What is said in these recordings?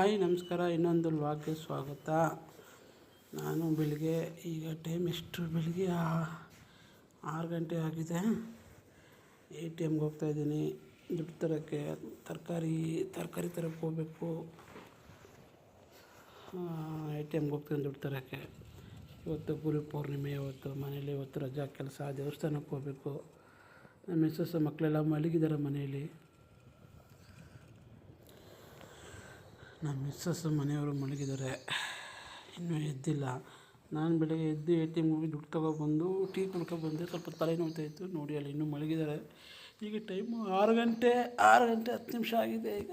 Hi, ನಮಸ್ಕಾರ, ಇನ್ನೊಂದು ವ್ಲಾಗ್ಗೆ ಸ್ವಾಗತ. ನಾನು ಬೆಳಿಗ್ಗೆ, ಈಗ ಟೈಮ್ ಎಷ್ಟು? ಬೆಳಿಗ್ಗೆ ಆರು ಗಂಟೆ ಆಗಿದೆ. ಎ ಟಿ ಎಮ್ಗೆ ಹೋಗ್ತಾಯಿದ್ದೀನಿ ದುಡ್ಡು ತರೋಕ್ಕೆ ತರಕಾರಿ ತರಕಾರಿ ತರಕ್ಕೆ ಹೋಗ್ಬೇಕು. ಎ ಟಿ ಎಮ್ಗೆ ಹೋಗ್ತೀನಿ ದುಡ್ಡು ತರೋಕ್ಕೆ. ಇವತ್ತು ಗುರು ಪೌರ್ಣಿಮೆ, ಇವತ್ತು ಮನೇಲಿ ಇವತ್ತು ರಜಾ ಕೆಲಸ, ದೇವಸ್ಥಾನಕ್ಕೆ ಹೋಗಬೇಕು. ನಮ್ಮ ಮಿಸ್ಸಸ್ ಮಕ್ಕಳೆಲ್ಲ ಮಲಗಿದ್ದಾರೆ ಮನೆಯಲ್ಲಿ. ನಮ್ಮ ಮಿಸ್ಸಸ್ ಮನೆಯವರು ಮಲಗಿದ್ದಾರೆ. ಇನ್ನೂ ಎದ್ದಿಲ್ಲ. ನಾನು ಬೆಳಗ್ಗೆ ಎದ್ದು ಎ ಟಿ ಎಮ್ಗೆ ಹೋಗಿ ದುಡ್ಡು ತೊಗೊಬಂದು ಟೀ ಕುಡ್ಕೊಬಂದೆ ಸ್ವಲ್ಪ ತಲೆ ನೋವ್ತಾಯಿತ್ತು ನೋಡಿ ಅಲ್ಲಿ ಇನ್ನೂ ಮಲಗಿದ್ದಾರೆ. ಈಗ ಟೈಮು ಆರು ಗಂಟೆ ಆರು ಗಂಟೆ ಹತ್ತು ನಿಮಿಷ ಆಗಿದೆ ಈಗ.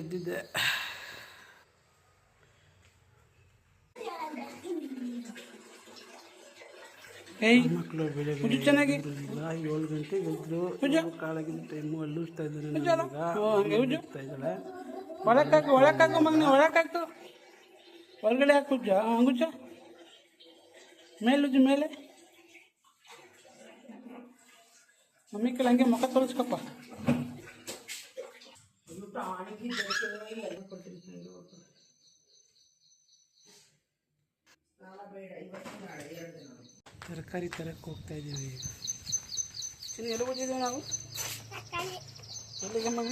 ಎದ್ದಿದ್ದೆ. ಏಯ್ ಮಕ್ಕಳು ಬೆಳಗ್ಗೆ ಪೂಜೆ ಚೆನ್ನಾಗಿ ಈಗ ಏಳು ಗಂಟೆಗೆ ಎದ್ದು ಕಾಲಾಗಿದ್ದ ಟೈಮು ಅಲ್ಲೂಸ್ತಾ ಇದ್ದಾರೆ ಓ, ಹಂಗೆ ಉಜ್ಜು. ಇದ್ದಾಳೆ ಒಳಕಾಕು ಒಳಕಾಕು ಮಗನ ಒಳಕಾಕು ಹೊರಗಡೆ ಹಾಕು ಉಜ್ಜ ಹಂಗುಜ್ಜ ಮೇಲೆ ಉಜ್ಜು ಮೇಲೆ. ಮಮ್ಮಿ ಕೆಲ ಹಂಗೆ ಮುಖ ತೋರಿಸ್ಕಪ್ಪ ತರಕಾರಿ ತರಕ್ಕೆ ಹೋಗ್ತಾ ಇದ್ದೀವಿ ಈಗ. ಚಿನ್ನ ಎಲ್ಲಿ ಬಂದಿದ್ದೇವೆ ನಾವು? ಎಲ್ಲಿಗೆ ಮಗ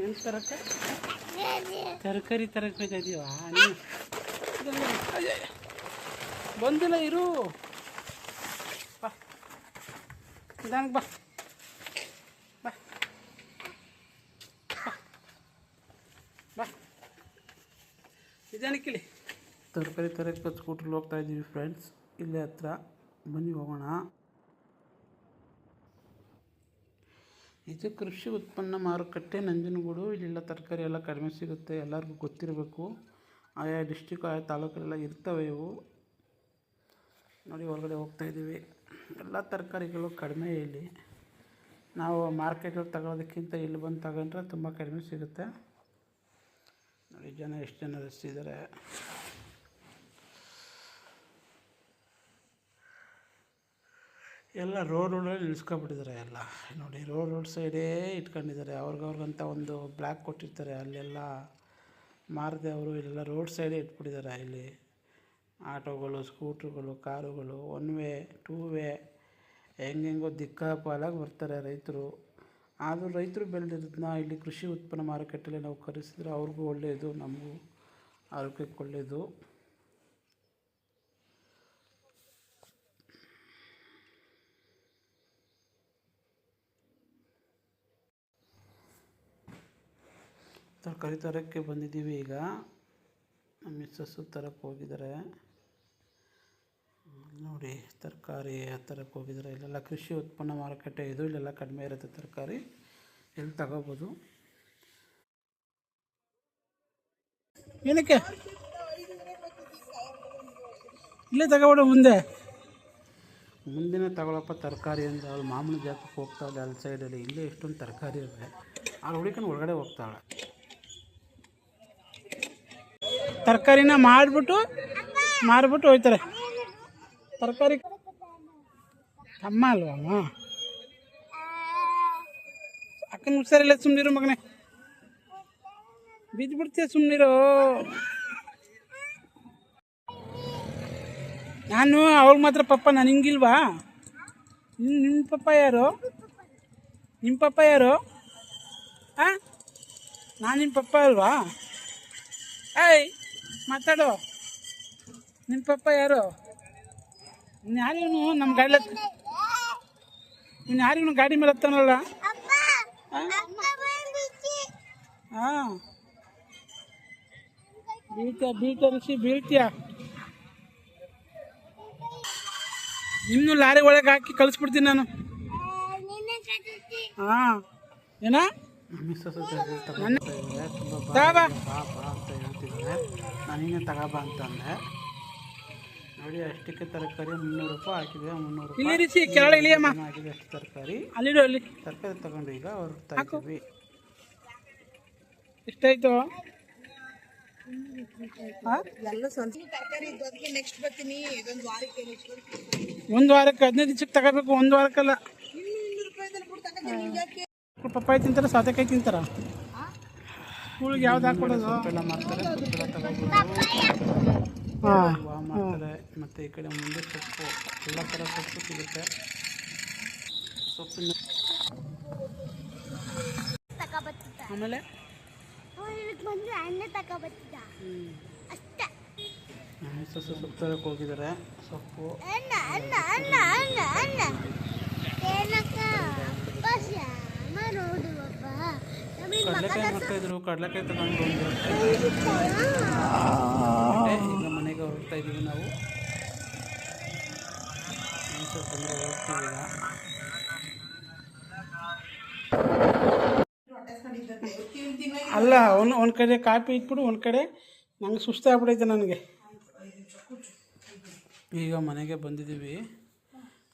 ಏನು ತರಕ್ಕೆ? ತರಕಾರಿ ತರಕ್ಕೆ ಹೋಗ್ತಾ ಇದೀವ ನೀವು ಇದೆಲ್ಲ ಅಯ್ಯ, ಅಯ್ಯ. ಬಂದಿಲ್ಲ ಇರು. ಬಾ. ನಿಧಾನಕ್ಕೆ ಬಾ. ಬಾ. ಬಾ. ಬಾ. ನಿಧಾನಕ್ಕಿಳಿ ತರಕಾರಿ ತರಕ್ಕೆ ಸ್ಕೂಟ್ರಲ್ಲಿ ಹೋಗ್ತಾ ಇದ್ದೀವಿ ಫ್ರೆಂಡ್ಸ್ ಇಲ್ಲೇ ಹತ್ರ, ಬನ್ನಿ ಹೋಗೋಣ. ಇದು ಕೃಷಿ ಉತ್ಪನ್ನ ಮಾರುಕಟ್ಟೆ, ನಂಜನಗೂಡು. ಇಲ್ಲೆಲ್ಲ ತರಕಾರಿ ಎಲ್ಲ ಕಡಿಮೆ ಸಿಗುತ್ತೆ, ಎಲ್ಲರಿಗೂ ಗೊತ್ತಿರಬೇಕು. ಆಯಾ ಡಿಸ್ಟಿಕ್, ಆಯಾ ತಾಲೂಕಲ್ಲೆಲ್ಲ ಇರ್ತವೆ ಇವು. ನೋಡಿ, ಹೊರಗಡೆ ಹೋಗ್ತಾ ಇದ್ದೀವಿ. ಎಲ್ಲ ತರಕಾರಿಗಳು ಕಡಿಮೆ ಇಲ್ಲಿ. ನಾವು ಮಾರ್ಕೆಟಲ್ಲಿ ತಗೊಳ್ಳೋದಕ್ಕಿಂತ ಇಲ್ಲಿ ಬಂದು ತಗೊಂಡ್ರೆ ತುಂಬ ಕಡಿಮೆ ಸಿಗುತ್ತೆ. ನೋಡಿ, ಜನ ಎಷ್ಟು ಜನ ರಸ್ತಿದ್ದಾರೆ ಎಲ್ಲ ರೋಡ್ ರೋಡಲ್ಲಿ ಇಳಿಸ್ಕೊಂಬಿಟ್ಟಿದ್ದಾರೆ ಎಲ್ಲ. ನೋಡಿ ರೋಡ್ ರೋಡ್ ಸೈಡೇ ಇಟ್ಕೊಂಡಿದ್ದಾರೆ. ಅವ್ರಿಗವ್ರಿಗಂತ ಒಂದು ಬ್ಲ್ಯಾಕ್ ಕೊಟ್ಟಿರ್ತಾರೆ. ಅಲ್ಲೆಲ್ಲ ಮಾರದೆ ಅವರು ಇಲ್ಲೆಲ್ಲ ರೋಡ್ ಸೈಡೇ ಇಟ್ಬಿಟ್ಟಿದ್ದಾರೆ ಇಲ್ಲಿ. ಆಟೋಗಳು, ಸ್ಕೂಟ್ರುಗಳು, ಕಾರುಗಳು, ಒನ್ ವೇ, ಟೂ ವೇ, ಹೆಂಗೆಂಗೋ ದಿಕ್ಕಾಪಾಲಾಗಿ ಬರ್ತಾರೆ ರೈತರು. ಆದರೂ ರೈತರು ಬೆಳೆದಿರೋದನ್ನ ಇಲ್ಲಿ ಕೃಷಿ ಉತ್ಪನ್ನ ಮಾರುಕಟ್ಟೆಯಲ್ಲಿ ನಾವು ಖರೀದಿಸಿದ್ರೆ ಅವ್ರಿಗೂ ಒಳ್ಳೆಯದು, ನಮಗೂ ಆರೋಗ್ಯಕ್ಕೆ ಒಳ್ಳೆಯದು. ತರಕಾರಿ ತರೋಕ್ಕೆ ಬಂದಿದ್ದೀವಿ ಈಗ. ನಮ್ಮ ಮಿಸ್ಸಸ್ಸು ತರಕ್ಕೆ ಹೋಗಿದ್ದಾರೆ. ನೋಡಿ, ತರಕಾರಿ ತರಕ್ಕೆ ಹೋಗಿದ್ದಾರೆ. ಇಲ್ಲೆಲ್ಲ ಕೃಷಿ ಉತ್ಪನ್ನ ಮಾರುಕಟ್ಟೆ ಇದು, ಇಲ್ಲೆಲ್ಲ ಕಡಿಮೆ ಇರುತ್ತೆ ತರಕಾರಿ. ಇಲ್ಲಿ ತಗೋಬೋದು? ಏನಕ್ಕೆ? ಇಲ್ಲೇ ತಗೋಬೇಡ, ಮುಂದೆ. ಮುಂದಿನ ತಗೊಳಪ್ಪ ತರಕಾರಿ ಅಂದರೆ ಅವಳು ಮಾಮೂಲಿ ಜಾಗಕ್ಕೆ ಹೋಗ್ತಾಳೆ, ಅಲ್ಲಿ ಸೈಡಲ್ಲಿ ಇಲ್ಲೇ ಎಷ್ಟೊಂದು ತರಕಾರಿ ಇವೆ. ಅವ್ಳು ಹುಡುಕೊಂಡು ಒಳಗಡೆ ಹೋಗ್ತಾಳೆ. ತರಕಾರಿನ ಮಾಡಿಬಿಟ್ಟು ಮಾರಿಬಿಟ್ಟು ಹೋಯ್ತಾರೆ. ತರಕಾರಿ ತಮ್ಮ ಅಲ್ವಾ ಅಮ್ಮ? ಅಕ್ಕನ ಹುಷಾರಿಲ್ಲ ಸುಮ್ಮನಿರು ಮಗನೇ. ಬಿಡ್ತೀಯ ಸುಮ್ಮನಿರು ನಾನು ಅವ್ಳಿಗೆ ಮಾತ್ರ ಪಪ್ಪ, ನಾನು ಹಿಂಗಿಲ್ವಾ? ನಿಮ್ಮ ಪಪ್ಪ ಯಾರು? ನಿಮ್ಮ ಪಪ್ಪ ಯಾರು? ಹಾಂ ನಾನು ನಿಮ್ಮ ಪಪ್ಪ ಅಲ್ವಾ? ಏಯ್! ಮಾತಾಡು. ನಿಮ್ಮ ಪಪ್ಪ ಯಾರು? ಇನ್ನು ಯಾರಿಗೂ ನಮ್ಮ ಗಾಡಿ ಇನ್ನು ಯಾರಿಗೂ ಗಾಡಿ ಮೇಲೆ ಹತ್ತಾನಲ್ಲ? ಹಾಂ ಬೀಳ್ತೀಯ ಬೀಳ್ತೀಯ ಋಷಿ ಬೀಳ್ತೀಯ? ಇನ್ನು ಲಾರಿ ಒಳಗೆ ಹಾಕಿ ಕಳಿಸ್ಬಿಡ್ತೀನಿ ನಾನು. ಹಾಂ ಏನಾ? ನಮ್ಮ ನಾನೇನು ತಗೋಬ ಅಂತಂದೆ. ನೋಡಿ ಅಷ್ಟಕ್ಕೆ ತರಕಾರಿ ಮುನ್ನೂರು ರೂಪಾಯಿ ಹಾಕಿದೆ ಮುನ್ನೂರು ರೂಪಾಯಿ. ಹಾಕಿದೆ ಅಷ್ಟು ತರಕಾರಿ. ಅಲ್ಲಿಡು ಅಲ್ಲಿ. ತರಕಾರಿ ತಗೊಂಡು ಈಗ ಹೊರಡ್ತಾ ಹಾಕು. ಇದ್ದೀವಿ. ಎಷ್ಟಾಯ್ತು? ಒಂದು ವಾರಕ್ಕೆ ಹದಿನೈದು ದಿವಸಕ್ಕೆ ತಗೋಬೇಕು ಒಂದು ವಾರಕ್ಕಲ್ಲ. ಪಪ್ಪಾಯಿ ತಿಂತಾರ ಸೌತೆಕಾಯಿ ತಿಂತಾರ? ಸ್ಕೂಲಿಗೆ ಯಾವ್ದು ಹಾಕೊಡೋದು ಎಲ್ಲ ಮಾಡ್ತಾರೆ ತಗೋಬೋದು ಹಾಂ. ಮಾಡ್ತಾರೆ ಮತ್ತು ಈ ಕಡೆ ಮುಂದೆ ಸೊಪ್ಪು ಎಲ್ಲ ಥರ ಸೊಪ್ಪು ಸಿಗುತ್ತೆ. ಸೊಪ್ಪಿನ ಆಮೇಲೆ? ಮಿಸ್ಸಸ್ ಸೊಪ್ಪು ತರಕ್ಕೆ ಹೋಗಿದ್ದಾರೆ ಸೊಪ್ಪು. ಅಣ್ಣ ಕಡಲೆಕಾಯಿ ಮಾಡ್ತಾಯಿದ್ರು ಕಡಲೆಕಾಯಿ ತಗೊಂಡು ಈಗ ಮನೆಗೆ ಹೋಗ್ತಾ ಇದ್ದೀವಿ ನಾವು. ಹೋಗ್ತೀವಿ ಅಲ್ಲ ಒಂದು ಒಂದು ಕಡೆ ಕಾಪಿ ಇಟ್ಬಿಡು ಒಂದು ಕಡೆ ನಂಗೆ ಸುಸ್ತಾಗ್ಬಿಡೈತೆ ನನಗೆ. ಈಗ ಮನೆಗೆ ಬಂದಿದ್ದೀವಿ.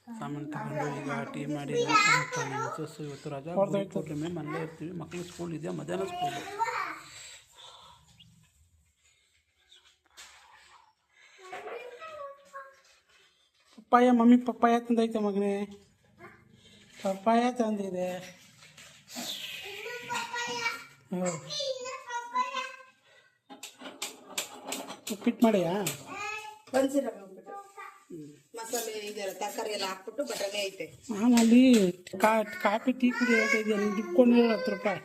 ಸಾಮಾನು ತಗೊಂಡು ಈಗ ಟೀ ಮಾಡಿ ಮಿಸ್ಸಸ್ ಇವತ್ತು ರಜಾ. ಪೂರ್ಣಿಮೆ ಮನೇಲೇ ಇರ್ತೀವಿ. ಮಕ್ಳಿಗೆ ಸ್ಕೂಲ್ ಇದೆ ಮಧ್ಯಾಹ್ನ ಸ್ಕೂಲ್ ಪಪ್ಪಾಯ ಮಮ್ಮಿ ಪಪ್ಪಾಯ ತಂದೈತೆ ಮಗನೇ. ಪಪ್ಪಾಯ ತಂದಿದೆ. ಉಪ್ಪಿಟ್ಟು ಮಾಡಿಯಾ? ಬನ್ಸಿರ ಮಸಾಲೆ ಇದೆಲ್ಲ ತರಕಾರಿ ಎಲ್ಲ ಹಾಕ್ಬಿಟ್ಟು ಬಟಾಣಿ ಐತೆ. ನಾನು ಅಲ್ಲಿ ಕಾ ಕಾಫಿ ಟೀ ಕುಡಿ ಹೇಳ್ತಾ ದುಡ್ಕೊಂಡು ಹತ್ತು ರೂಪಾಯಿ.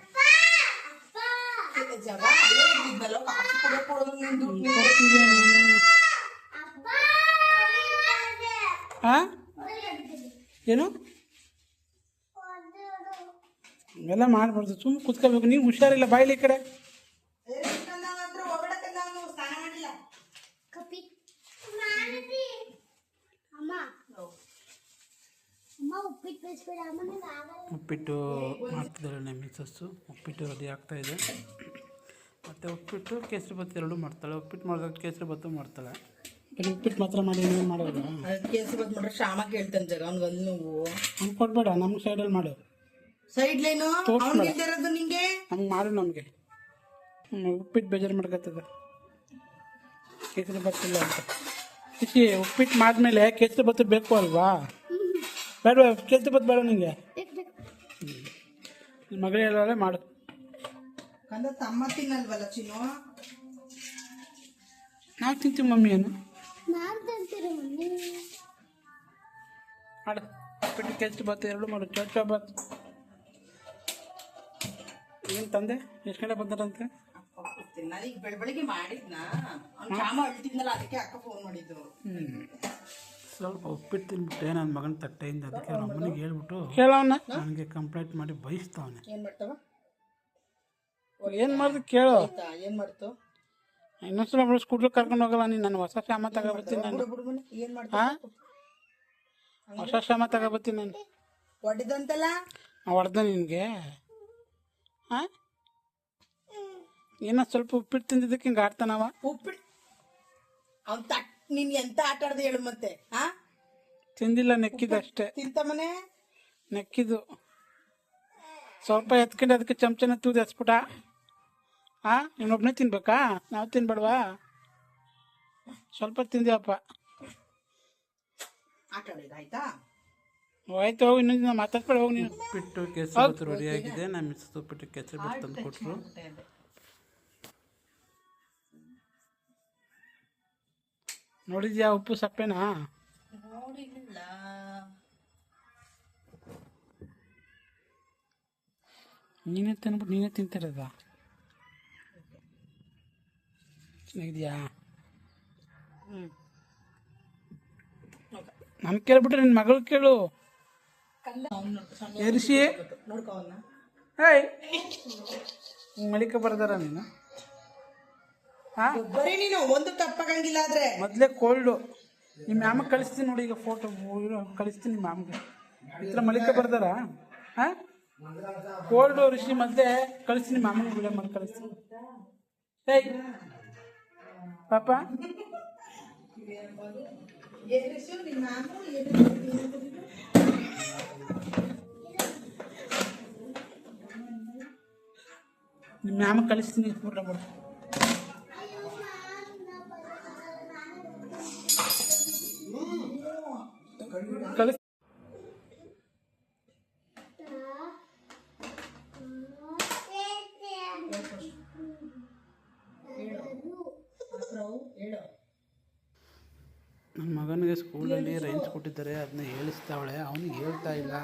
ಜಾಗ ಅಲ್ಲೇ ಇದ್ದಿದ್ನಲ್ಲ, ಕಾಫಿ ಕುಡಿಯಕ್ ಹೋದ್ರು ನೀನ್ ದುಡ್ಡು ನೀನ್ ಕೊಡ್ತಿದ್ದೆ ನಾನು. ಆ? ಏನು? ಎಲ್ಲ ಮಾಡಬಾರ್ದು. ಸುಮ್ಮನೆ ಕುತ್ಕೋಬೇಕು ನೀವು ಹುಷಾರಿಲ್ಲ ಬಾಯ್ಲಿ ಈ ಕಡೆ. ಉಪ್ಪಿಟ್ಟು ಮಾಡ್ತಿದ್ದಾರೆ ನಮ್ಮ ಮಿಸ್ಸಸ್ಸು. ಉಪ್ಪಿಟ್ಟು ರೆಡಿ ಆಗ್ತಾ ಇದೆ. ಮತ್ತು ಉಪ್ಪಿಟ್ಟು ಕೇಸರಿ ಭಾತ್ ಎರಡೂ ಮಾಡ್ತಾಳೆ. ಉಪ್ಪಿಟ್ಟು ಮಾಡಿದಾಗ ಕೇಸರಿ ಭಾತು ಮಾಡ್ತಾಳೆ. ಬರೀ ಉಪ್ಪಿಟ್ಟು ಮಾತ್ರ ಮಾಡಿ ಏನು ಮಾಡೋದು? ಕೇಸರಿ ಬತ್ತು ಮಾಡ್ರೆ ಶ್ಯಾಮ ಕೇಳ್ತಾನೆ ಜರ ಅವ್ನಿಗೆ ಒಂದು ನೋವು. ಹಂಗೆ ಕೊಡ್ಬೇಡ ನಮ್ಮ ಸೈಡಲ್ಲಿ ಮಾಡು. ಸೈಡ್ ಲೈನು ಇರೋದು ನಿಂಗೆ? ಹಂಗೆ ಮಾಡು ನಮಗೆ. ಉಪ್ಪಿಟ್ಟು ಬೇಜಾರು ಮಾಡ್ಕೊತದ ಕೇಸರಿ ಬತ್ತಿಲ್ಲ ಇಲ್ಲ ಅಂತ. ಉಪ್ಪಿಟ್ಟು ಮಾಡಿದ್ಮೇಲೆ ಕೇಸರಿ ಬತ್ತು ಬೇಕು ಅಲ್ವಾ? ಬೇಡ ಕೇಸರಿ ಬತ್ ಬೇಡ ನಿಂಗೆ? ನಿಮ್ಮ ಮಗಳೇ ಮಾಡು. ಕಂದ ತಮ್ಮ ತಿನ್ನಲ್ವಲ್ಲ ಚಿನ್ನು? ನಾವು ತಿಂತೀವಿ ಮಮ್ಮಿ ಏನು ಮಾಡು. ಬಿಟ್ಟು ಕೇಸರಿ ಭತ್ತ ಎರಡು ಮಾಡು ಚೌಚ ಭತ್ತ ಏನು ತಂದೆ? ಎಷ್ಟು ಗಂಟೆ ಬಂದಾರಂತೆ? ಈಗ ಬೆಳ ಬೆಳಿಗ್ಗೆ ಮಾಡಿದ್ನಾ? ಅವ್ನು ಶ್ಯಾಮ ಅಳ್ತಿದ್ನಲ್ಲ ಅದಕ್ಕೆ ಅಕ್ಕ ಫೋನ್ ಮಾಡಿದ್ದು. ಹ್ಞೂ ಸ್ವಲ್ಪ ಉಪ್ಪಿಟ್ಟು ತಿನ್ಬಿಟ್ಟೆ ನನ್ನ ಮಗನ ತಟ್ಟೆಯಿಂದ. ಅದಕ್ಕೆ ಅವ್ರ ಅಮ್ಮನಿಗೆ ಹೇಳ್ಬಿಟ್ಟು ಕೇಳೋಣ. ನನಗೆ ಕಂಪ್ಲೇಂಟ್ ಮಾಡಿ ಬಯಸ್ತಾವನೆ ಏನ್ ಮಾಡ್ತಾವ? ಏನು ಮಾಡ್ದು ಕೇಳು. ಏನು ಏನ್ ಮಾಡ್ತು? ಇನ್ನೊಂದ್ಸಲ ಅವಳು ಸ್ಕೂಟ್ರ್ ಕರ್ಕೊಂಡು ಹೋಗಲ್ಲ ನೀನು ನಾನು ಹೊಸ ಶಾಮ ತಗೋಬರ್ತೀನಿ ನಾನು. ಬಿಡು ಬಿಡು ಏನ್ ಮಾಡ್ತಾ? ಹಾಂ ಹೊಸ ಶಾಮ ತಗೋಬರ್ತೀನಿ ನಾನು. ಹೊಡೆದಂತಲ್ಲ ಹೊಡೆದ ನಿನಗೆ. ಹಾಂ ಏನೋ ಸ್ವಲ್ಪ ಉಪ್ಪಿಟ್ಟು ತಿಂದಿದ್ದಕ್ಕೆ ಹಿಂಗೆ ಆಡ್ತಾನವ. ಉಪ್ಪಿಟ್ಟು ಅವ್ನು ತಟ್ ನೀನ್ ಎಂತ ಆಟ ಆಡ್ದು ಹೇಳು ಮತ್ತೆ ಆ? ತಿಂದಿಲ್ಲ ನೆಕ್ಕಿದ್ದು ಅಷ್ಟೇ. ತಿಂತ ಮನೆ? ನೆಕ್ಕಿದ್ದು. ಸ್ವಲ್ಪ ಎತ್ಕೊಂಡು ಅದಕ್ಕೆ ಚಮಚನ ತೂದು ಹಚ್ಬಿಟ ಹಾಂ ನೀನೊಬ್ನೇ ತಿನ್ಬೇಕಾ? ನಾವು ತಿನ್ಬೇಡವಾ? ಸ್ವಲ್ಪ ತಿಂದ್ಯಪ್ಪ. ಆಟ ಆಡಿದ ಆಯ್ತಾ? ಹೋಯ್ತು ಹೋಗಿ ಇನ್ನೊಂದು ದಿನ ಮಾತಾಡ್ಬೇಡ ಹೋಗಿ ನೀನು. ಉಪ್ಪಿಟ್ಟು ಕೇಸರಿ ರೆಡಿ ಆಗಿದೆ. ನಮ್ಮ ಮಿಸ್ಸು ಉಪ್ಪಿಟ್ಟು ಕೆಸರು ಬಿಟ್ಟು ತಂದು ಕೊಟ್ಟರು ನೋಡಿದ್ಯಾ ಉಪ್ಪು ಸಪ್ಪೆನಾ? ನೋಡಿಲ್ಲ ನೀನೇ ತಿನ್ಬಿಟ್ಟು ನೀನೇ ತಿಂತಿರೋದ? ಚೆನ್ನಾಗಿದ್ಯಾ? ನನ್ ಕೇಳ್ಬಿಟ್ರೆ ನಿನ್ನ ಮಗಳು ಕೇಳು. ಎರಿಸಿ ಹೇಯ್ ಮಳಿಕ ಬರ್ದಾರ ನೀನು. ಬರೀ ನೀನು ಒಂದು ತಪ್ಪಾಗಂಗಿಲ್ಲ ಆದ್ರೆ ಮೊದಲೇ ಕೋಲ್ಡು ನಿಮ್ಮ ಮ್ಯಾಮ ಕಳಿಸ್ತೀನಿ ನೋಡಿ ಈಗ ಫೋಟೋ ಕಳಿಸ್ತೀನಿ ನಿಮ್ಮ ಮ್ಯಾಮ್ಗೆ ಇತ್ರ ಮಳಿಕೆ ಬರ್ದಾರ? ಹಾ? ಕೋಲ್ಡು ಋಷಿ ಮೊದಲೇ ಕಳಿಸ್ತೀನಿ ಮ್ಯಾಮ್ ವಿಡಿಯೋ ಮಾಡಿ ಕಳಿಸ್ತೀನಿ. ಏಯ್! ಪಾಪ? ನಿಮ್ ನಿಮ್ಮ ಮಾಮು ನಿಮ್ಮ ಮ್ಯಾಮ ಕಳಿಸ್ತೀನಿ ಫೋಟೋ ಬಿಡು ಕಳಿಸ್. ನನ್ನ ಮಗನಿಗೆ ಸ್ಕೂಲಲ್ಲಿ ರೇಂಜ್ ಕೊಟ್ಟಿದ್ದಾರೆ ಅದನ್ನ ಹೇಳಿಸ್ತಾವಳೆ ಅವನಿಗೆ ಹೇಳ್ತಾ ಇಲ್ಲ.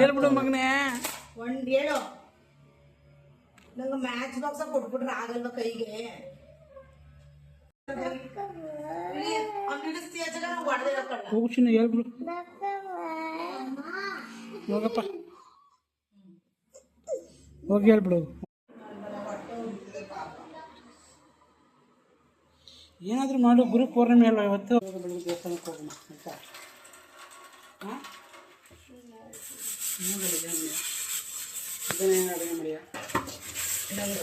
ಹೇಳ್ಬಿಡು ಮಗನೇ. ಒಂದು ಹೇಳು. ನಂಗೆ ಮ್ಯಾಚ್ ಬಾಕ್ಸ್ ಕೊಟ್ಬಿಟ್ರೆ ಆಗಲ್ವ ಕೈಗೆ? ಹೋಗು ಚಿನ್ನ ಹೇಳ್ಬಿಡು ಹೋಗಪ್ಪ. ಹೋಗಿ ಹೇಳ್ಬಿಡು. ಏನಾದರೂ ಮಾಡು ಗುರು ಪೌರ್ಣಿಮೆ ಅಲ್ವಾ ಇವತ್ತು. ಬೆಳಗ್ಗೆ ದೇವಸ್ಥಾನಕ್ಕೆ ಹೋಗೋಣ ಆಯ್ತಾ ಹಾಂ ಅಡುಗೆ ಮಾಡಿಯ?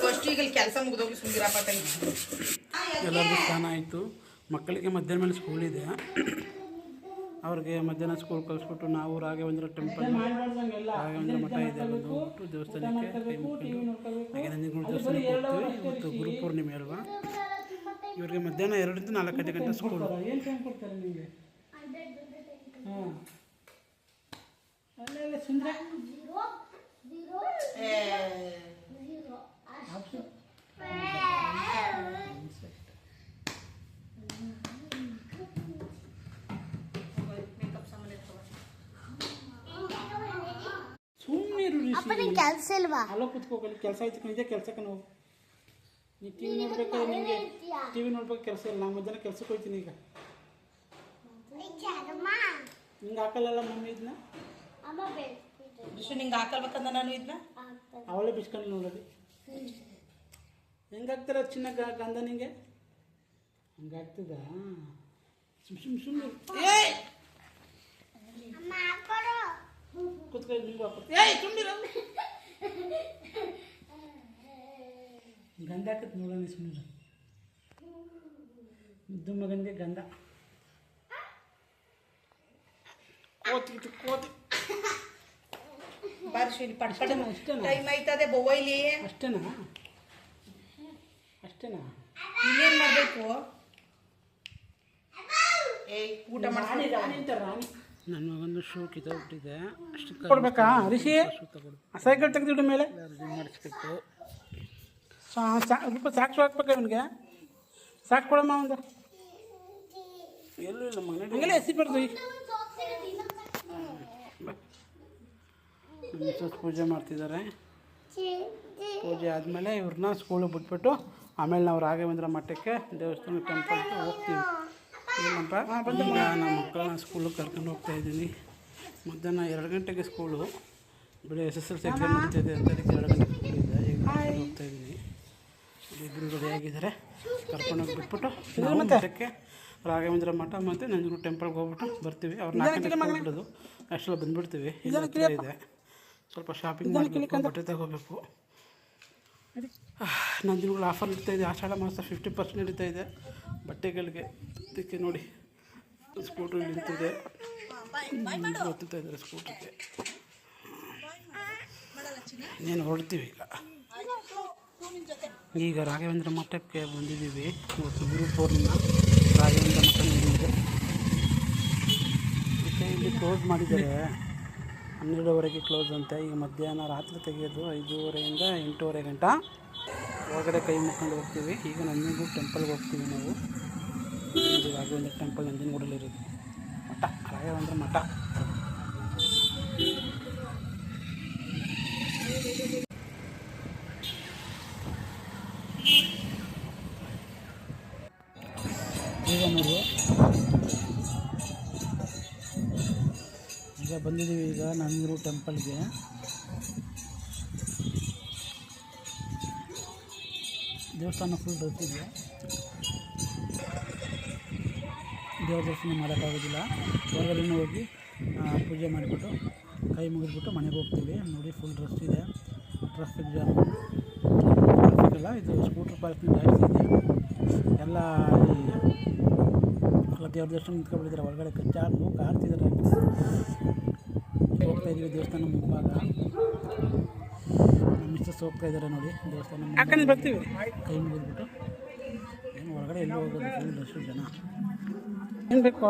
ಫಸ್ಟ್ ಈಗ ಕೆಲಸ ಮುಗಿದೋಗಿ ಸುಂದಿರಪ್ಪ ತಂಗಿ ಎಲ್ಲರಿಗೂ ಸ್ನಾನ ಆಯಿತು. ಮಕ್ಕಳಿಗೆ ಮಧ್ಯಾಹ್ನ ಮೇಲೆ ಸ್ಕೂಲ್ ಇದೆ. ಅವ್ರಿಗೆ ಮಧ್ಯಾಹ್ನ ಸ್ಕೂಲ್ ಕಳಿಸ್ಬಿಟ್ಟು ನಾವು ರಾಘವೇಂದ್ರ ಟೆಂಪಲ್ ರಾಘವೇಂದ್ರ ಮಠ ಇದೆ ಅದು ದೇವಸ್ಥಾನಕ್ಕೆ ಹಾಗೆ ನಂಜನಗೂಡು ದೇವಸ್ಥಾನಕ್ಕೆ ಹೋಗ್ತೀವಿ. ಇವತ್ತು ಗುರುಪೂರ್ಣಿಮೆ ಅಲ್ವಾ? ಇವ್ರಿಗೆ ಮಧ್ಯಾಹ್ನ ಎರಡರಿಂದ ನಾಲ್ಕು ಗಂಟೆ ಗಂಟೆ ಸ್ಕೂಲು ಹ್ಞೂ ಅಲ್ಲ ಅಲ್ಲ ಸುಂದ್ರ ಸುಮ್ಮನೆ ಇರು ಅಪ್ಪ ನಿಂಗೆ ಕೆಲಸ ಇಲ್ವಾ? ಅಲ್ಲ ಕೂತ್ಕೋಗಲಿ ಕೆಲಸ ಐತಿ ಕಣಿದೆ ಕೆಲಸಕ್ಕೆ ನಾವು. ನೀ ಟಿವಿ ನೋಡ್ಬೇಕಾದ್ರೆ ನಿಮಗೆ ಟಿವಿ ನೋಡ್ಬೇಕು ಕೆಲಸ ಇಲ್ಲ. ನಾವು ಮಧ್ಯಾಹ್ನ ಕೆಲ್ಸಕ್ಕೆ ಹೋಗ್ತೀನಿ ಈಗ. ನಿಂಗೆ ಹಾಕಲ್ಲಲ್ಲ ಮಮ್ಮಿ ಇದನ್ನ ವಿಷ್ಣು ನಿಂಗೆ ಹಾಕಲ್ಬೇಕಂದ ನಾನು ಇದನ್ನ ಅವಳೆ ಬಿಸ್ಕೊಂಡು ನೋಡಲಿ ಹೆಂಗಾಗ್ತಾರ ಚಿನ್ನ ಗ- ಗಂಧ ನಿಂಗೆ? ಹಂಗಾಗ್ತದ ಸುಮ್ ಸುಮ್ ಸುಮ್ ಕೂತ್ಕೊಳ್ಳಿ ನಿಂಗೂ ಏಯ್ ಸುಮ್ಮನಿರ ಗಂಧ ಹಾಕತ್ ನೋಡೋಣ ಸುಮ್ಮನೆ ಮುದ್ದು ಮಗನಿಗೆ ಗಂಧ. ಕೋತಿ ಇದು ಕೋತಿ. ಬಾರಿಶು ಇಲ್ಲಿ ಪಡ ಪಡ್ ಟೈಮ್ ಆಯ್ತದೆ ಬೊವ್ವ ಇಲ್ಲಿ ಅಷ್ಟೇನಾ? ಅಷ್ಟೇನಾ? ಇನ್ನೇನು ಮಾಡಬೇಕು? ಏಯ್ ಊಟ ಮಾಡಿ ರಾಣಿ ಅಂತ ರಾಣಿ. ನನ್ನ ಮಗಂದು ಶೂ ಕಿತ್ತೋಗ್ಬಿಟ್ಟಿದೆ. ಅಷ್ಟು ಕೊಡ್ಬೇಕಾ? ರಿಷಿ? ಸೈಕಲ್ ತೆಗೆದಿಡ ಮೇಲೆ. ಮಾಡಿಸ್ಬೇಕು ಸ್ವಲ್ಪ ಸಾಕ್ಷಿ ಹಾಕ್ಬೇಕು ಇವನಿಗೆ? ಸಾಕು ಕೊಡಮ್ಮ ಒಂದು. ಎಲ್ಲೂ ಇಲ್ಲ ಮಗನೇ ಹಂಗೆಲ್ಲ ಎಸಿಬಾರ್ದು ಮಿಸ್ಸಸ್ ಪೂಜೆ ಮಾಡ್ತಿದ್ದಾರೆ. ಪೂಜೆ ಆದಮೇಲೆ ಇವ್ರನ್ನ ಸ್ಕೂಲಿಗೆ ಬಿಟ್ಬಿಟ್ಟು ಆಮೇಲೆ ನಾವು ರಾಘವೇಂದ್ರ ಮಠಕ್ಕೆ ದೇವಸ್ಥಾನ ಟೆಂಪಲ್ಗೆ ಹೋಗ್ತೀವಿ. ಏನಪ್ಪ ಈಗ ನಮ್ಮ ಮಕ್ಕಳನ್ನ ಸ್ಕೂಲಿಗೆ ಕರ್ಕೊಂಡು ಹೋಗ್ತಾ ಇದ್ದೀನಿ. ಮಧ್ಯಾಹ್ನ ಎರಡು ಗಂಟೆಗೆ ಸ್ಕೂಲು ಬೆಳೆ S S L C exam ನಡೀತಿದೆ ಅಂತ ಅದಕ್ಕೆ ಎರಡು ಗಂಟೆಗೆ ಸ್ಕೂಲ್ ಇದೆ ಈಗ ಕರ್ಕೊಂಡು ಹೋಗ್ತಾ ಇದ್ದೀನಿ. ಇಬ್ಬರು ರೆಡಿ ಆಗಿದ್ದಾರೆ. ಕರ್ಕೊಂಡೋಗಿ ಬಿಟ್ಬಿಟ್ಟು ಅದಕ್ಕೆ ರಾಘವೇಂದ್ರ ಮಠ ಮತ್ತು ನಂಜನಗೂಡು ಟೆಂಪಲ್ಗೆ ಹೋಗ್ಬಿಟ್ಟು ಬರ್ತೀವಿ. ಅವ್ರು ನಾಲ್ಕು ಗಂಟೆಗೆ ಹೋಗ್ಬಿಡೋದು ಅಷ್ಟೆಲ್ಲ ಬಂದುಬಿಡ್ತೀವಿ. ಇದೆ. ಸ್ವಲ್ಪ ಶಾಪಿಂಗ್ ಮಾಡಬೇಕು ಬಟ್ಟೆ ತಗೋಬೇಕು. ನಂಜನಗೂಡು ಆಫರ್ ನಡೀತಾ ಇದೆ. ಆಷಾಢ ಮಾಸ ಫಿಫ್ಟಿ ಪರ್ಸೆಂಟ್ ನಡೀತಾ ಇದೆ. ಬಟ್ಟೆಗಳಿಗೆ ಅದಕ್ಕೆ ನೋಡಿ ಸ್ಕೂಟ್ರ್ ನಿಂತಿದೆ. ಹೊತ್ತಾ ಇದ್ದಾರೆ ಸ್ಕೂಟ್ರಿಗೆ. ಏನು ಹೊರಡ್ತೀವಿ ಈಗ. ಈಗ ರಾಘವೇಂದ್ರ ಮಠಕ್ಕೆ ಬಂದಿದ್ದೀವಿ. ಇವತ್ತು ಗುರು ಪೂರ್ಣಿಮಾ. ರಾಘವೇಂದ್ರ ಮಠ ನಡೆದಿದೆ ಮತ್ತು ಇಲ್ಲಿ ಕ್ಲೋಸ್ ಮಾಡಿದ್ದಾರೆ. ಹನ್ನೆರಡುವರೆಗೆ ಕ್ಲೋಸ್ ಅಂತೆ. ಈಗ ಮಧ್ಯಾಹ್ನ ರಾತ್ರಿ ತೆಗೆಯೋದು ಐದೂವರೆಯಿಂದ ಎಂಟೂವರೆ ಗಂಟ. ಒಳಗಡೆ ಕೈ ಮುಕ್ಕೊಂಡು ಹೋಗ್ತೀವಿ. ಈಗ ನಂಜನಗೂಡು ಟೆಂಪಲ್ಗೆ ಹೋಗ್ತೀವಿ ನಾವು. ರಾಘವೇಂದ್ರ ಟೆಂಪಲ್ ನಂಜನಗೂಡಲ್ಲಿರೋದು ಮಠ. ರಾಘವೇಂದ್ರ ಮಠ. ಈಗ ನೋಡಿ ಈಗ ಬಂದಿದ್ದೀವಿ ಈಗ ನಂಜನಗೂಡು ಟೆಂಪಲ್ಗೆ ದೇವಸ್ಥಾನ ಫುಲ್ ಬರ್ತಿದೆಯಾ ದೇವ್ರ ದರ್ಶನ ಮಾಡೋಕ್ಕಾಗೋದಿಲ್ಲ. ಹೊರಗಡೆನೂ ಹೋಗಿ ಪೂಜೆ ಮಾಡಿಬಿಟ್ಟು, ಕೈ ಮುಗಿದ್ಬಿಟ್ಟು ಮನೆಗೆ ಹೋಗ್ತೀವಿ. ನೋಡಿ ಫುಲ್ ರಶ್ ಇದೆ. ಟ್ರಾಫಿಕ್ ಜಾಮ್ ಟ್ರಾಫಿಕ್ ಇದು ಸ್ಕೂಟ್ರ್ ಪಾರ್ಕಿಂಗ್ ಜಾಸ್ತಿ ಇದೆ. ಎಲ್ಲ ಅಲ್ಲಿ ದೇವ್ರ ದರ್ಶನ ನಿಂತ್ಕೊಂಡಿದ್ದಾರೆ ಹೊರಗಡೆ ಕಚ್ಚಾಡ್ತು ಕಾಡ್ತಿದ್ದಾರೆ. ಹೋಗ್ತಾ ಇದ್ದೀವಿ ದೇವಸ್ಥಾನ ಮುಂಭಾಗ. ಮಿಸ್ಸಸ್ ಹೋಗ್ತಾ ಇದ್ದಾರೆ ನೋಡಿ ದೇವಸ್ಥಾನ. ಬರ್ತೀವಿ? ಕೈ ಮುಗಿದ್ಬಿಟ್ಟು. ಏನು ಹೊರಗಡೆ ಎಲ್ಲೂ ಹೋಗೋದು ಫುಲ್ ಜನ. ಏನು ಬೇಕು?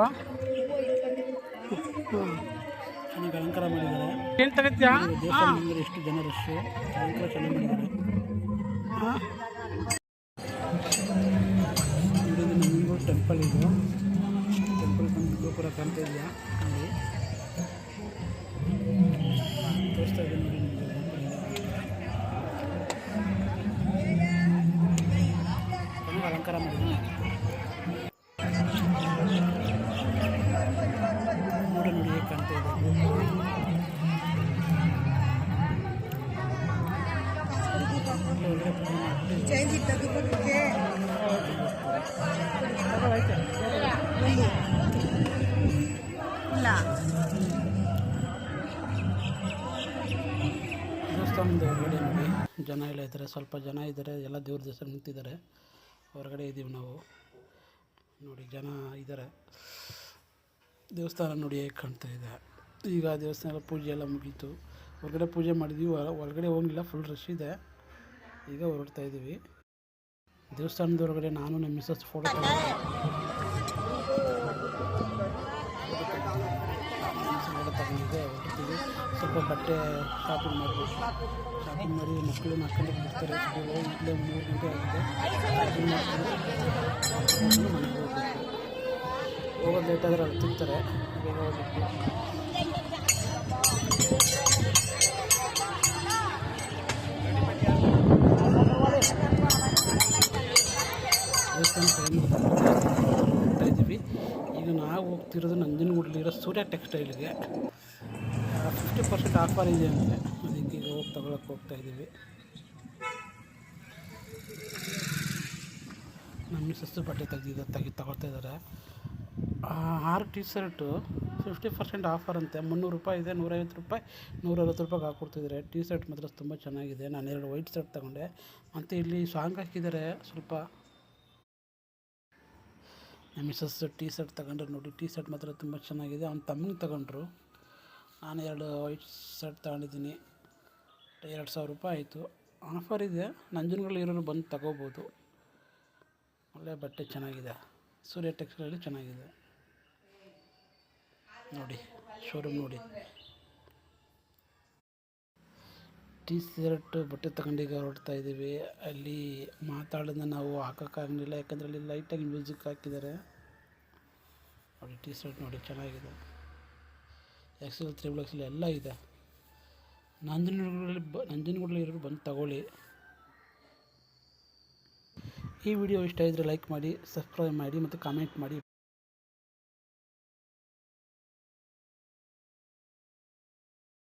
ಚೆನ್ನಾಗಿ ಅಲಂಕಾರ ಮಾಡಿದ್ದಾರೆ. ಏನು ತಗತ್ಯಾ? ದೇವಸ್ಥಾನ ಮುಂದೆ ಎಷ್ಟು ಜನ ರಶ್ಶು ಅಲಂಕಾರ ಚೆನ್ನಾಗಿ ಮಾಡಿದ್ದಾರೆ. ಇದು ನಂಜನಗೂಡು ಟೆಂಪಲ್ ಇದು. ಟೆಂಪಲ್ ಬಂದು ಗೋಪುರ ಕಾಣ್ತಾ ಇದೆಯಾ? ನೋಡಿ ದೇವಸ್ಥಾನದ ಹೊರಗಡೆ ನೋಡಿ. ಜನ ಎಲ್ಲ ಇದ್ದಾರೆ. ಸ್ವಲ್ಪ ಜನ ಇದ್ದಾರೆ. ಎಲ್ಲ ದೇವ್ರ ದೇವಸ್ಥಾನ ನಿಂತಿದ್ದಾರೆ ಹೊರಗಡೆ ಇದ್ದೀವಿ ನಾವು. ನೋಡಿ, ಜನ ಇದ್ದಾರೆ. ದೇವಸ್ಥಾನ ನೋಡಿ ಹೇಗೆ ಕಾಣ್ತಾ ಇದೆ. ಈಗ ದೇವಸ್ಥಾನ ಎಲ್ಲ ಪೂಜೆ ಎಲ್ಲ ಮುಗೀತು. ಹೊರಗಡೆ ಪೂಜೆ ಮಾಡಿದ್ವಿ. ಒಳಗಡೆ ಹೋಗಿಲ್ಲ ಫುಲ್ ರಶ್ ಇದೆ. ಈಗ ಹೊರಡ್ತಾ ಇದ್ದೀವಿ ದೇವಸ್ಥಾನದ ಹೊರಗಡೆ ನಾನು, ನಮ್ಮ ಮಿಸ್ಸಸ್ ಫೋಟೋ ಸ್ವಲ್ಪ ಬಟ್ಟೆ ಶಾಪಿಂಗ್ ಮಾಡಬೇಕು ಶಾಪಿಂಗ್ ಮಾಡಿ ಮಕ್ಕಳು ಮಕ್ಕಳು ಬಿಡ್ತಾರೆ ಈಗಲೇ ಮೂರು ಗಂಟೆ ಆಗಿದೆ. ಶಾಪಿಂಗ್ ಮಾಡ್ಕೊಂಡು ಹೋಗೋದು ಲೇಟ್ ಆದರೆ ಅಲ್ಲಿ ತಿಂತಾರೆ. ಬೇಗ ಹೋಗ್ಬೇಕು. ಈಗ ನಾವು ಹೋಗ್ತಿರೋದು ನಂಜನಗೂಡಲಿರೋ ಸೂರ್ಯ ಟೆಕ್ಸ್ಟೈಲ್ಗೆ. ಫಿಫ್ಟಿ ಪರ್ಸೆಂಟ್ ಆಫರ್ ಇದೆ ಅಂದರೆ ಅದಕ್ಕೆ ಹೋಗಿ ತಗೊಳಕ್ಕೆ ಹೋಗ್ತಾ ಇದ್ದೀವಿ. ನಮ್ಮ ಸಸ್ತು ಬಟ್ಟೆ ತೆಗೆದಿದ್ದ ತೆಗಿ ತಗೊಳ್ತಾ ಇದ್ದಾರೆ. ಆರು T shirt fifty percent offer ಅಂತೆ. ಮುನ್ನೂರು ರೂಪಾಯಿ ಇದೆ, ನೂರೈವತ್ತು ರೂಪಾಯಿ, ನೂರೈವತ್ತು ರೂಪಾಯಿಗೆ ಹಾಕ್ಕೊಡ್ತಿದ್ದಾರೆ. ಟಿ ಶರ್ಟ್ ಮಾತ್ರ ತುಂಬ ಚೆನ್ನಾಗಿದೆ. ನಾನು ಎರಡು ವೈಟ್ ಶರ್ಟ್ ತಗೊಂಡೆ. ಮತ್ತು ಇಲ್ಲಿ ಸಾಂಗ್ ಹಾಕಿದ್ದಾರೆ ಸ್ವಲ್ಪ. ನಮ್ಮ ಮಿಸ್ಸಸ್ ಟಿ ಶರ್ಟ್ ತಗೊಂಡ್ರೆ ನೋಡಿ. ಟೀ ಶರ್ಟ್ ಮಾತ್ರ ತುಂಬ ಚೆನ್ನಾಗಿದೆ. ಅವ್ನು ತಮ್ಮನಿಗೆ ತಗೊಂಡ್ರು. ನಾನು ಎರಡು ವೈಟ್ ಶರ್ಟ್ ತಗೊಂಡಿದ್ದೀನಿ. ಎರಡು ಸಾವಿರ ರೂಪಾಯಿ ಆಯಿತು. ಆಫರ್ ಇದೆ. ನಂಜನಗಳು ಇರೋರು ಬಂದು ತಗೋಬೋದು. ಒಳ್ಳೆ ಬಟ್ಟೆ ಚೆನ್ನಾಗಿದೆ. ಸೂರ್ಯ ಟೆಕ್ಸ್ಟೈಲಲ್ಲಿ ಚೆನ್ನಾಗಿದೆ. ನೋಡಿ ಶೋರೂಮ್ ನೋಡಿ. ಟೀ ಶರ್ಟ್ ಬಟ್ಟೆ ತಗೊಂಡೀಗ ಹೊರಡ್ತಾ ಇದ್ದೀವಿ ಅಲ್ಲಿ ಮಾತಾಡೋದನ್ನ ನಾವು ಹಾಕೋಕ್ಕಾಗಲಿಲ್ಲ ಯಾಕಂದರೆ ಅಲ್ಲಿ ಲೈಟಾಗಿ ಮ್ಯೂಸಿಕ್ ಹಾಕಿದ್ದಾರೆ. ನೋಡಿ ಟೀ ಶರ್ಟ್ ನೋಡಿ, ಚೆನ್ನಾಗಿದೆ. ಎಕ್ಸೆಲ್ ತ್ರಿಬಲ್ ಎಕ್ಸೆಲ್ ಎಲ್ಲ ಇದೆ. ನಂಜನಗೂಡಲ್ಲಿ ಬ ನಂಜನಗೂಡಲ್ಲಿ ಇರೋರು ಬಂದು ತಗೊಳ್ಳಿ. ಈ ವಿಡಿಯೋ ಇಷ್ಟ ಇದ್ದರೆ ಲೈಕ್ ಮಾಡಿ ಸಬ್ಸ್ಕ್ರೈಬ್ ಮಾಡಿ ಮತ್ತು ಕಾಮೆಂಟ್ ಮಾಡಿ.